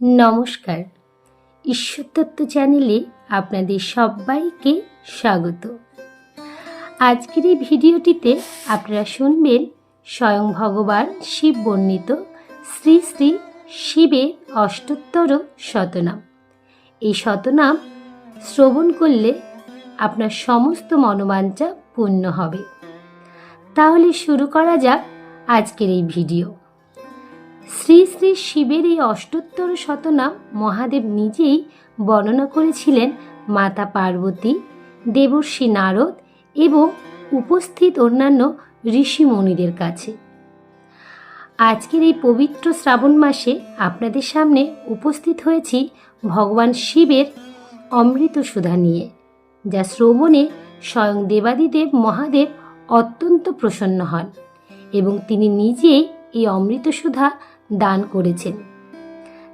নমস্কার। ঈশ্বরতত্ত্ব চ্যানেলে আপনাদের সবাইকে স্বাগত। আজকের এই ভিডিওটিতে আপনারা শুনবেন স্বয়ং ভগবান শিব বর্ণিত শ্রী শ্রী শিবের অষ্টোত্তর শতনাম। এই শতনাম শ্রবণ করলে আপনার সমস্ত মনোবাঞ্ছা পূর্ণ হবে। তাহলে শুরু করা যাক আজকের এই ভিডিও। শ্রী শ্রী শিবের এই অষ্টোত্তর শতনাম মহাদেব নিজেই বর্ণনা করেছিলেন মাতা পার্বতী, দেবর্ষী নারদ এবং উপস্থিত অন্যান্য ঋষিমণিদের কাছে। আজকের এই পবিত্র শ্রাবণ মাসে আপনাদের সামনে উপস্থিত হয়েছি ভগবান শিবের অমৃত সুধা নিয়ে, যা শ্রবণে স্বয়ং দেবাদিদেব মহাদেব অত্যন্ত প্রসন্ন হন এবং তিনি নিজেই এই অমৃত সুধা দান করেছেন।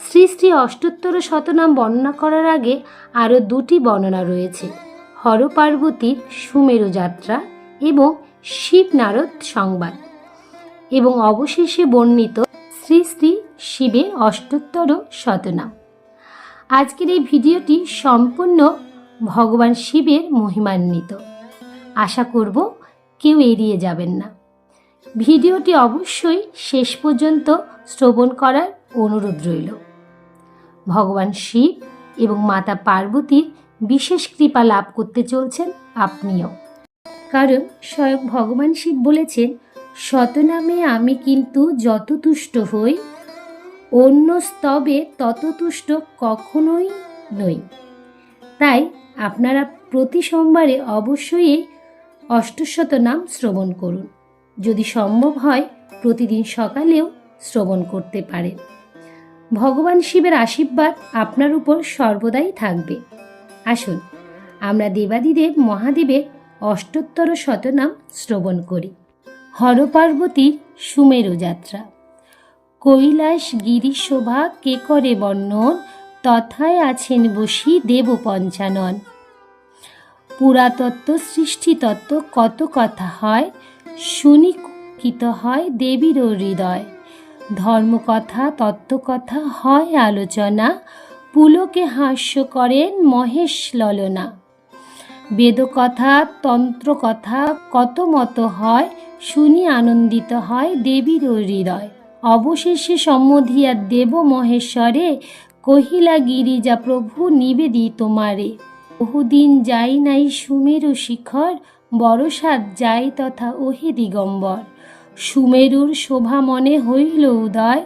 শ্রী শ্রী অষ্টোত্তর শতনাম বর্ণনা করার আগে আরও দুটি বর্ণনা রয়েছে হরপার্বতীর সুমেরু যাত্রা এবং শিব নারদ সংবাদ। এবং অবশেষে বর্ণিত শ্রী শ্রী শিবের অষ্টোত্তর শতনাম। আজকের এই ভিডিওটি সম্পূর্ণ ভগবান শিবের মহিমান্বিত। আশা করব কেউ এড়িয়ে যাবেন না। ভিডিওটি অবশ্যই শেষ পর্যন্ত শ্রবণ করার অনুরোধ রইল। ভগবান শিব এবং মাতা পার্বতীর বিশেষ কৃপা লাভ করতে চলছেন আপনিও। কারণ স্বয়ং ভগবান শিব বলেছেন শতনামে আমি কিন্তু যত তুষ্ট হই, অন্য স্তবে তত তুষ্ট কখনোই নই। তাই আপনারা প্রতি সোমবারে অবশ্যই অষ্টশত নাম শ্রবণ করুন। যদি সম্ভব হয়, প্রতিদিন সকালেও শ্রবণ করতে পারেন ভগবান শিবের আশীর্বাদ আপনার উপর সর্বদাই থাকবে। আসুন, আমরা দেবাদিদেব মহাদেবের অষ্টোত্তর শতনাম শ্রবণ করি। হরপার্বতীর সুমেরু যাত্রা। কৈলাস গিরি শোভা কে করে বর্ণন, তথায় আছেন বসি দেব পঞ্চানন। পুরাতত্ত্ব সৃষ্টিতত্ত্ব কত কথা হয় শুনি কিত হয় দেবীর হৃদয়। ধর্মকথা, তত্ত্বকথা হয় আলোচনা, পুলকে হাস্য করেন মহেশ ললনা। বেদকথা, তন্ত্রকথা কত মত হয় শুনি আনন্দিত হয় দেবীর হৃদয়। অবশেষে সম্মধিয়া দেব মহেশ্বরে কহিলা, গিরিজা প্রভু নিবেদি তোমারে বহুদিন যাই নাই সুমেরু শিখর বরসাদ যাই তথা ওহে দিগম্বর। সুমেরুর শোভা মনে হইল উদয়,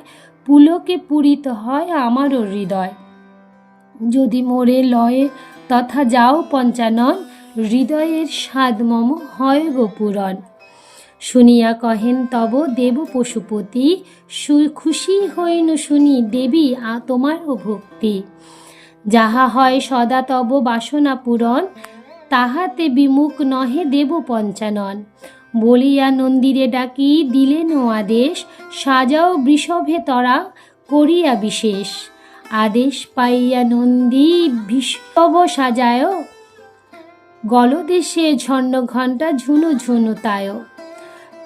পুলকে পূরিত হয় আমারও হৃদয়। যদি মোরে লয়ে তথা যাও পঞ্চানন, হৃদয়ের স্বাদ মম হয় গোপুরণ শুনিয়া কহেন, তব দেব পশুপতি খুশি হইন শুনি দেবী আ তোমারও ভক্তি। যাহা হয় সদা তব বাসনা পূরণ তাহাতে বিমুখ নহে দেব পঞ্চানন বলিয়া নন্দিরে ডাকি, দিলেন আদেশ, সাজাও বৃষভে তরা, করিয়া বিশেষ। আদেশ পাইয়া নন্দী বিষব সাজায় গলদেশে ঝন্ন ঘণ্টা ঝুনু ঝুনু তায়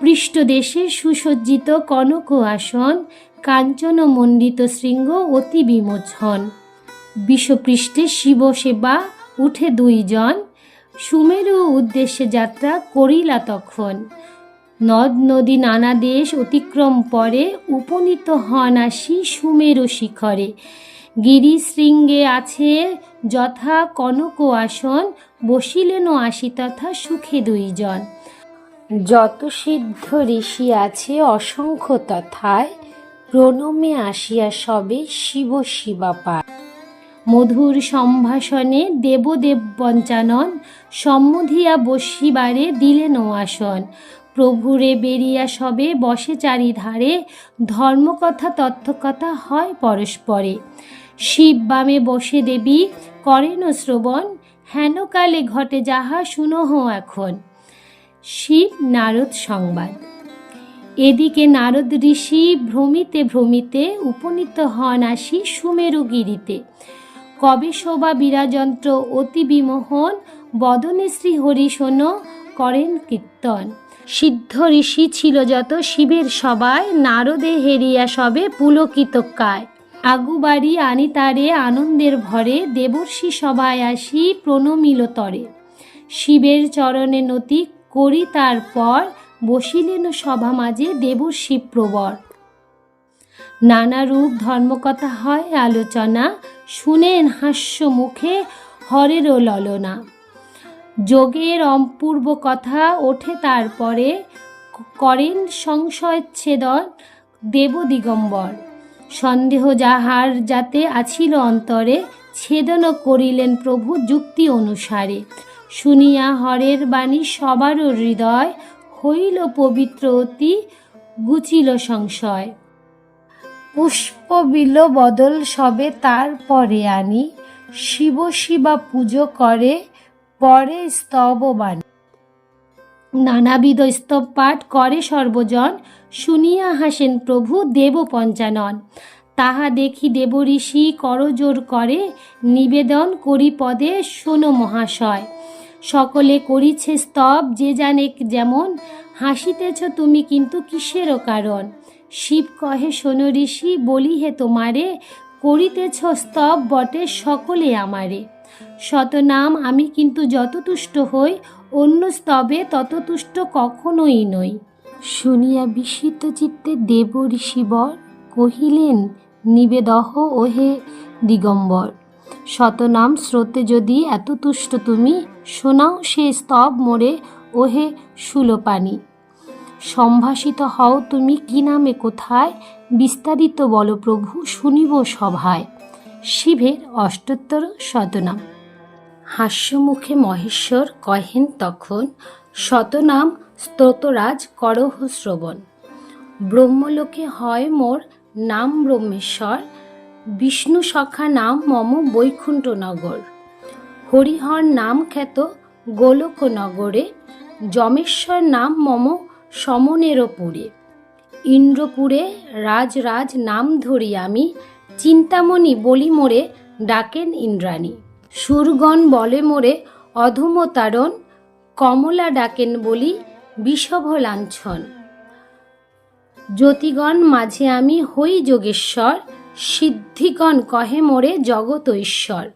পৃষ্ঠদেশে সুসজ্জিত কনক আসন, কাঞ্চন মণ্ডিত শৃঙ্গ অতি বিমোচন বিশ্বপৃষ্ঠে শিব সেবা উঠে দুইজন। সুমেরু উদ্দেশ্যে যাত্রা করিলা তখন। নদ নদী নানা দেশ অতিক্রম পরে উপনীত হন আসি সুমেরু শিখরে। গিরি শৃঙ্গে আছে যথা কনক আসন বসিলেনও আসি তথা সুখে দুইজন। যত সিদ্ধ ঋষি আছে অসংখ্য তথায়, প্রণমে আসিয়া সবে শিব শিবা পায় মধুর সম্ভাষণে দেবদেব পঞ্চানন সম্মধিয়া বসিবারে দিলেন আসন প্রভুরে বেরিয়া সবে বসে চারিধারে, ধর্মকথা তথ্যকথা হয় পরস্পরে। শিব বামে বসে দেবী, করেন শ্রবণ হেনকালে ঘটে যাহা শুনহ এখন। শিব নারদ সংবাদ। এদিকে নারদ ঋষি ভ্রমিতে ভ্রমিতে উপনীত হন আসি সুমেরুগিরিতে কবে শোভা বীরাযন্ত্র অতি বিমোহন, বদনে শ্রী হরিশোন করেন কীর্তন। সিদ্ধ ঋষি ছিল যত, শিবের সবাই, নারদে হেরিয়া সবে পুলকিত কায়। আগুবাড়ি আনি তারে আনন্দের ভরে, দেবর্ষি সবাই আসি প্রণমিল তরে। শিবের চরণে নতি করি তারপর বসিলেন সভা মাঝে দেবর্ষি প্রবর। নানা রূপ ধর্মকথা হয় আলোচনা শুনেন হাস্য মুখে হরেরও ললনা। যোগের অপূর্ব কথা ওঠে তারপরে করেন সংশয়চ্ছেদন দেব দিগম্বর। সন্দেহ যাহার যাতে আছিল অন্তরে ছেদন করিলেন প্রভু যুক্তি অনুসারে। শুনিয়া হরের বাণী সবারও হৃদয় হইল পবিত্র অতি, গুচিল সংশয়। পুষ্পবিল বদল সবে তারপরে আনি, শিব শিবা পুজো করে, পরে স্তববাণী। নানাবিধ স্তব পাঠ করে সর্বজন, শুনিয়া হাসেন প্রভু দেব পঞ্চানন। তাহা দেখি দেবঋষি করজোর করে নিবেদন করি পদে শোনো মহাশয়। সকলে করিছে স্তব, যে জানে যেমন, হাসিতেছ তুমি কিন্তু কিসেরও কারণ? শিব কহে, শোনো ঋষি বলি হে তোমারে, করিতেছ স্তব বটে সকলে আমারে। শতনাম আমি কিন্তু যত তুষ্ট হই, অন্য স্তবে তত তুষ্ট কখনোই নই। শুনিয়া বিস্মিত চিত্তে দেব ঋষিবর কহিলেন, নিবেদহ ওহে দিগম্বর শতনাম স্রোতে যদি এত তুষ্ট তুমি, শোনাও সে স্তব মোরে, ওহে সুলোপানি। সম্ভাষিত হও তুমি কি নামে কোথায়, বিস্তারিত বল প্রভু, শুনিব সভায়। শিবের অষ্টোত্তর শতনাম। হাস্যমুখে মহেশ্বর কহেন তখন, শতনাম স্তোতরাজ করহ শ্রবণ। ব্রহ্মলোকে হয় মোর নাম ব্রহ্মেশ্বর, বিষ্ণু সখা নাম মম বৈকুণ্ঠনগর। হরিহর নাম খ্যাত গোলকনগরে, যমেশ্বর নাম মম সমনেরপুরে ইন্দ্রপুরে রাজ রাজ নাম ধরি আমি, চিন্তামণি বলি মোরে ডাকেন ইন্দ্রাণী। সুরগণ বলে মোরে অধমতারণ, কমলা ডাকেন বলি বিষভ লাঞ্ছন জ্যোতিগণ মাঝে আমি হই যোগেশ্বর, সিদ্ধিগণ কহে মোরে জগত ঈশ্বর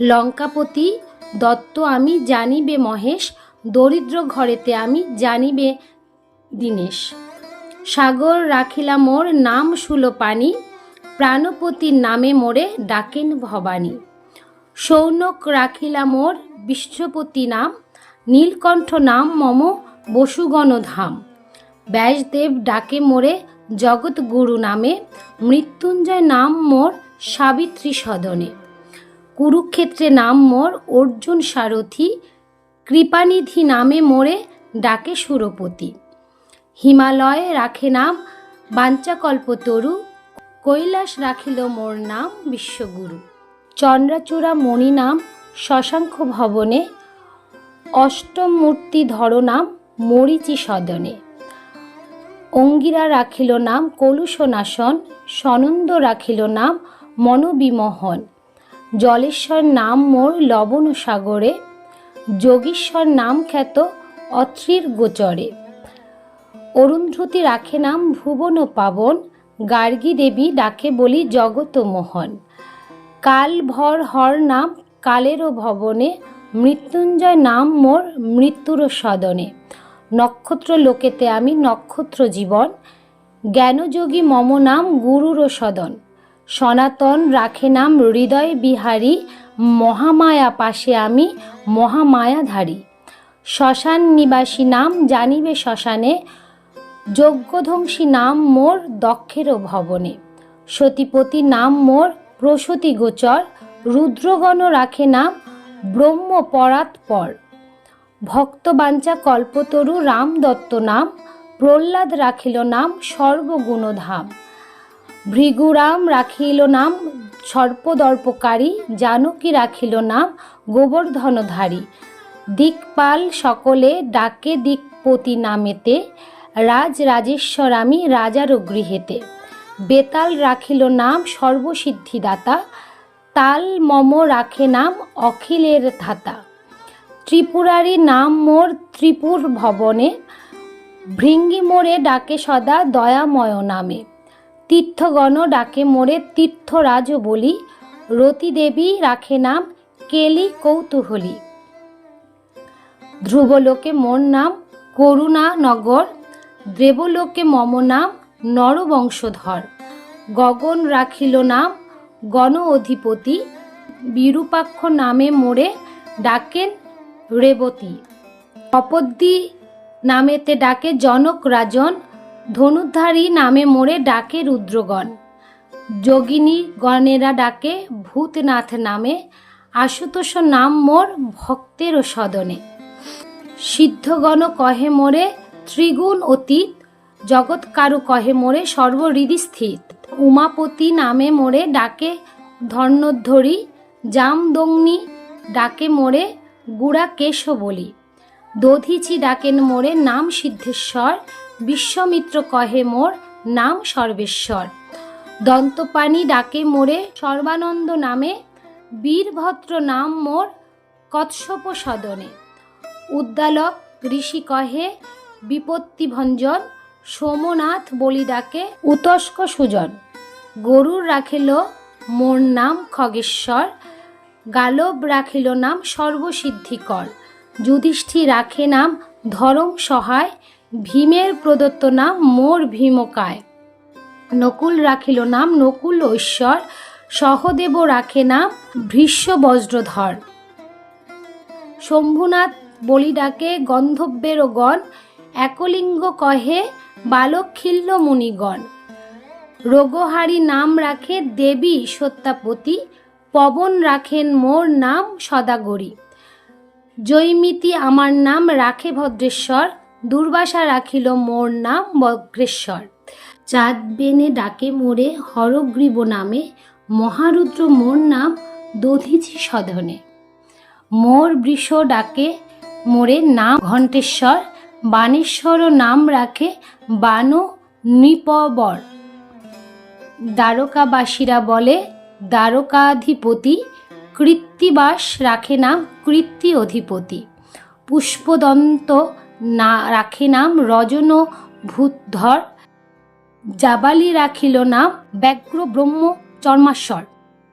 লঙ্কাপতি দত্ত আমি জানিবে মহেশ, দরিদ্র ঘরেতে আমি জানিবে দীনেশ। সাগর রাখিলা মোর নাম সুলোপানি প্রাণপতির নামে মোরে ডাকেন ভবানী। সৌনক রাখিলা মোর বিশ্বপতি নাম, নীলকণ্ঠ নাম মম বসুগণ ধাম। ব্যাসদেব ডাকে মোরে জগৎগুরু নামে, মৃত্যুঞ্জয় নাম মোর সাবিত্রী সদনে। কুরুক্ষেত্রে নাম মোর অর্জুন সারথি, কৃপানিধি নামে মোরে ডাকে সুরপতি। হিমালয়ে রাখে নাম, বাঞ্চাকল্প তরু, কৈলাস রাখিল মোর নাম বিশ্বগুরু। চন্দ্রাচূড়া মণি নাম শশাঙ্ক ভবনে অষ্টম মূর্তি ধর নাম মরিচি সদনে। অঙ্গিরা রাখিল নাম কলুষনাসন সনন্দ রাখিল নাম মনোবিমোহন। জলেশ্বর নাম মোর লবণ সাগরে যোগীশ্বর নাম খ্যাত অত্রির গোচরে। অরুন্ধতী রাখে নাম ভুবন পাবন, গার্গী দেবী ডাকে বলি জগত মোহন। কাল ভর হর নাম কালেরও ভবনে, মৃত্যুঞ্জয় নাম মোর মৃত্যুর সদনে। নক্ষত্র লোকেতে আমি নক্ষত্র জীবন, জ্ঞানযোগী মম নাম গুরুর সদন। সনাতন রাখে নাম হৃদয় বিহারী, মহামায়া পাশে আমি মহামায়াধারী। শ্মশান নিবাসী নাম জানিবে শ্মশানে যজ্ঞধ্বংসী নাম মোর দক্ষেরও ভবনে। সতীপতি নাম মোর প্রসূতি গোচর রুদ্রগণ রাখে নাম ব্রহ্ম পরাৎপর ভক্তবাঞ্চা কল্পতরু রাম দত্ত নাম, প্রহ্লাদ রাখিল নাম সর্বগুণধাম ভৃগুরাম রাখিল নাম সর্পদর্পকারী, জানকী রাখিল নাম গোবর্ধনধারী। দিকপাল সকলে ডাকে দিকপতি নামেতে রাজ রাজেশ্বর আমি রাজারও গৃহেতে। বেতাল রাখিল নাম সর্বসিদ্ধিদাতা, তাল মম রাখে নাম অখিলের ধাতা। ত্রিপুরারি নাম মোর ত্রিপুর ভবনে, ভৃঙ্গি মোড়ে ডাকে সদা দয়াময় নামে। তীর্থগণ ডাকে মোরে তীর্থরাজ বলি, রতিদেবী রাখে নাম কেলি কৌতূহলী। ধ্রুবলোকে মোর নাম করুণানগর দেবলোকে মম নাম, নরবংশধর। গগন রাখিল নাম গণ অধিপতি বিরূপাক্ষ নামে মোরে ডাকেন রেবতী। অপদ্দি নামেতে ডাকে জনক রাজন। ধনুধারী নামে মোরে ডাকে রুদ্রগণ। যোগিনী গণেরা ডাকে ভূতনাথ নামে। আশুতোষ নাম মোর ভক্তের সদনে। সিদ্ধগণ কহে মোরে ত্রিগুণ অতীত, জগৎ কারু কহে মোরে সর্বহৃদি স্থিত। উমাপতি নামে মোরে ডাকে ধর্ণধ্বরি, জামদগ্নি ডাকে মোরে গুড়া কেশ বলি। দধিচি ডাকেন মোরে নাম সিদ্ধেশ্বর, বিশ্বমিত্র কহে মোর নাম সর্বেশ্বর। দন্তপানি ডাকে মোরে সর্বানন্দ নামে, বীরভদ্র নাম মোর কৎসপ সদনে উদ্দালক ঋষি কহে বিপত্তি ভঞ্জন সোমনাথ বলি ডাকে, উতস্ক সুজন। গরুর রাখিল মোর নাম খগেশ্বর, গালব রাখিল নাম সর্বসিদ্ধিকর। যুধিষ্ঠি রাখে নাম ধরম সহায়, ভীমের প্রদত্ত নাম মোর ভীমকায়। নকুল রাখিল নাম নকুল ঐশ্বর, সহদেব রাখে নাম ভৃষ্য বজ্রধর। শম্ভুনাথ বলি ডাকে, গন্ধব্যের গণ একলিঙ্গ কহে বালকখিল্য মুনিগণ রোগহারি নাম রাখে দেবী সত্যাপতি, পবন রাখেন মোর নাম সদাগরী। জৈমিতি আমার নাম রাখে ভদ্রেশ্বর, দুর্বাসা রাখিল মোর নাম বগ্রেশ্বর চাঁদ বেনে ডাকে মোরে হরগ্রীব নামে, মহারুদ্র মোর নাম দধিচি সধনে। মোর বৃষ ডাকে মোরে নাম ঘণ্টেশ্বর বানেশ্বর নাম রাখে বানু নৃপবর। দ্বারকাবাসীরা বলে, দ্বারকাধিপতি কৃত্তিবাস রাখে নাম কৃত্তি অধিপতি পুষ্পদন্ত না রাখে নাম রজন ভূতধর জাবালি রাখিল নাম ব্যগ্র ব্রহ্ম চর্মাশ্বর।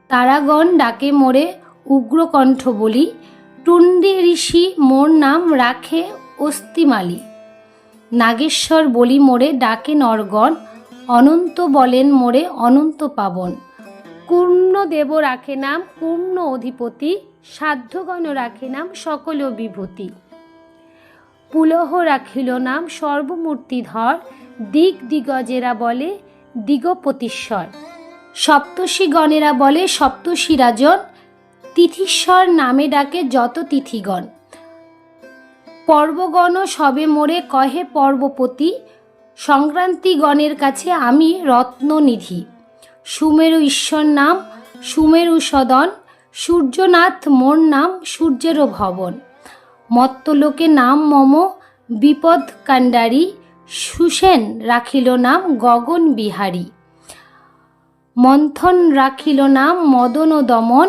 তারাগণ ডাকে মোরে উগ্রকণ্ঠ বলি, টুন্ডি ঋষি মোর নাম রাখে অস্তিমালি নাগেশ্বর বলি মোরে ডাকে নরগণ, অনন্ত বলেন মোরে অনন্ত পাবন। পূর্ণ দেব রাখে নাম পূর্ণ অধিপতি, সাধ্যগণ রাখে নাম সকল বিভূতি। পুলহ রাখিল নাম সর্বমূর্তিধর দিক দিগজেরা বলে দিগপতিশ্বর। সপ্তর্ষিগণেরা বলে সপ্তর্ষিরাজন, তিথিশ্বর নামে ডাকে যত তিথিগণ। পর্বগণ সবে মোরে কহে পর্বপতি, সংক্রান্তিগণের কাছে আমি রত্ননিধি। সুমেরু ঈশ্বর নাম, সুমেরু সদন, সূর্যনাথ মোর নাম, সূর্যেরও ভবন। মত্তলোকে নাম মম, বিপদ কাণ্ডারি, সুসেন রাখিল নাম গগন বিহারী। মন্থন রাখিল নাম মদন দমন,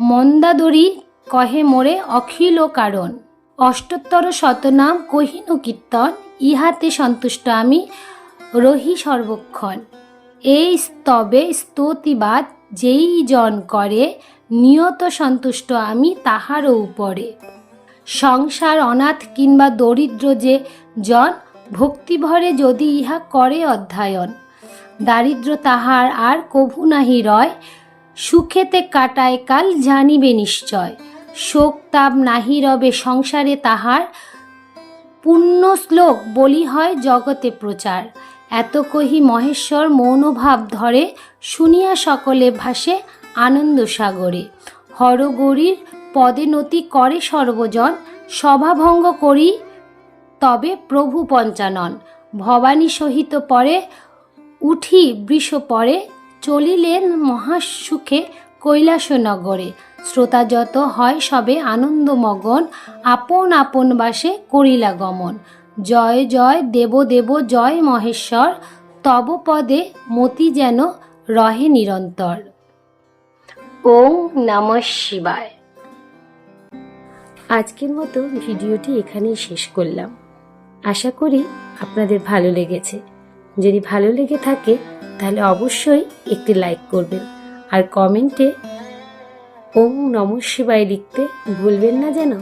মন্দাদরি কহে মোরে অখিল কারণ। অষ্টোত্তর শতনাম কহিনু কীর্তন, ইহাতে সন্তুষ্ট আমি রহি সর্বক্ষণ। এই স্তবে স্তুতিবাদ যেই জন করে, নিয়ত সন্তুষ্ট আমি তাহারও উপরে। সংসার অনাথ কিংবা দরিদ্র যে জন, ভক্তিভরে যদি ইহা করে অধ্যয়ন, দারিদ্র তাহার আর কভু নাহি রয়, সুখেতে কাটায় কাল জানিবে নিশ্চয়। শোক তাপ নাহি রবে সংসারে তাহার। পুণ্য শ্লোক বলি হয় জগতে প্রচার। এত কহি মহেশ্বর মৌনভাব ধরে, শুনিয়া সকলে ভাসে আনন্দ সাগরে। হরগৌরীর পদে নতি করে সর্বজন সভাভঙ্গ করি তবে প্রভু পঞ্চানন। ভবানী সহিত পরে, উঠি বৃষ পরে, চলিলেন মহাসুখে কৈলাসনগরে। শ্রোতা যত হয় সবে আনন্দমগন, আপন আপন বাসে করিলা গমন জয় জয়, দেব দেব, জয় মহেশ্বর, তব পদে মতি যেন রহে নিরন্তর। ওম নম শিবায়। আজকের মতো ভিডিওটি এখানেই শেষ করলাম। আশা করি আপনাদের ভালো লেগেছে। যদি ভালো লেগে থাকে, তাহলে অবশ্যই একটি লাইক করবেন। আর কমেন্টে ওম নম শিবায় লিখতে ভুলবেন না যেন।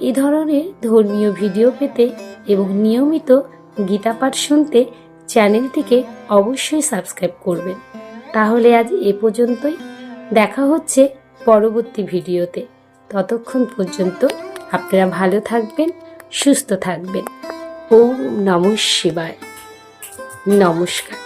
এ ধরনের ধর্মীয় ভিডিও পেতে এবং নিয়মিত গীতা পাঠ শুনতে চ্যানেলটিকে অবশ্যই সাবস্ক্রাইব করবেন। তাহলে আজ এ পর্যন্তই। দেখা হচ্ছে পরবর্তী ভিডিওতে। ততক্ষণ পর্যন্ত আপনারা ভালো থাকবেন, সুস্থ থাকবেন। ওম নম শিবায়। নমস্কার।